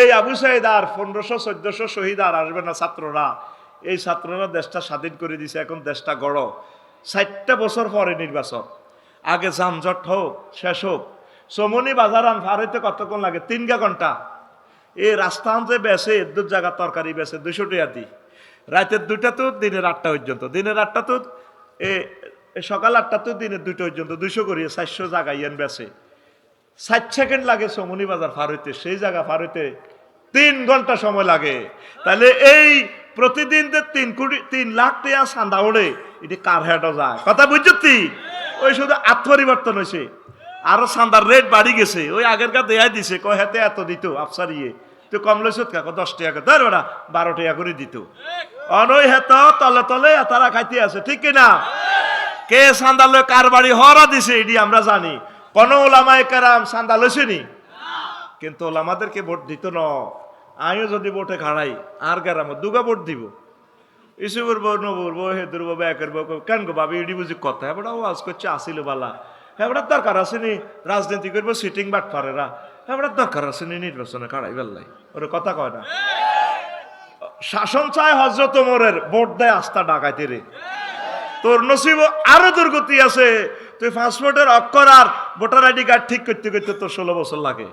এই আবু সাইদ আর পনেরোশো, চোদ্দশো শহীদ আর আসবে না ছাত্ররা। এই ছাত্ররা দেশটা স্বাধীন করে দিছে, এখন দেশটা গড়। ষাটটা বছর পরে নির্বাচন। আগে যানজট হোক, শেষ হোক। সমনি বাজার আন পার হইতে কতক্ষণ লাগে? তিন ঘণ্টা। এই রাস্তা আনতে বেসে দু জায়গা তরকারি বেসে দুশো টাকা দি। রাতের দুইটা তো দিনের আটটা পর্যন্ত। দিনের আটটা তো সকাল আটটা তো দিনের দুটো পর্যন্ত। দুশো করিয়ে চারশো জায়গায় ইয়েন বেসে ষাট সেকেন্ড লাগে সমনি বাজার পার হইতে, সেই জায়গা পার হইতে তিন ঘণ্টা সময় লাগে। তাহলে এই প্রতিদিন যে তিন কোটি, তিন লাখ টাকা চান্দা ওড়ে, এটি কার হেঁটো যায়? কথা বুঝছি ওই শুধু আত্মপরিবর্তন হয়েছে। আরও চান্দার রেট বাড়ি গেছে। ওই আগের কা দেয়াই দিছে, কয় হেতে এত দিত, আফসার ইয়ে। তো কম লইছ কাকো দশ টাকা ধর বেড়া বারো টাকা করে দিত। অনই হেত তলে তলে তারা খাইতে আছে, ঠিক কিনা? কে লয় কার বাড়ি হরা দিছে, এটি আমরা জানি। কোন ওলামায় কারাম চান্দা লইছেনি কিন্তু ওলামাদেরকে ভোট দিত ন। আমিও যদি ভোটে খাড়াই, আর গ্রাম দুগা ভোট দিব। ইসু করব ন করব হে দুর্ব ব্যয় করব কেন গো বাবি, ইডি বুঝি কথা? হ্যাঁ ওয়াজ করছে, আসিল বালা। হ্যাঁ দরকার আসেনি, রাজনীতি করব সিটিং বাট পারেরা। হ্যাঁ দরকার আসেনি, নির্বাচনে খাড়াই বেল্লাই ওর কথা কয় না। শাসন চায় হজরত ওমরের, ভোট দেয় আস্থা ডাকাইতে রে। তোর নসিব আরও দুর্গতি আছে। তুই পাসপোর্টের অক্ষর আর ভোটার আইডি কার্ড ঠিক করতে করতে তোর ষোলো বছর লাগে।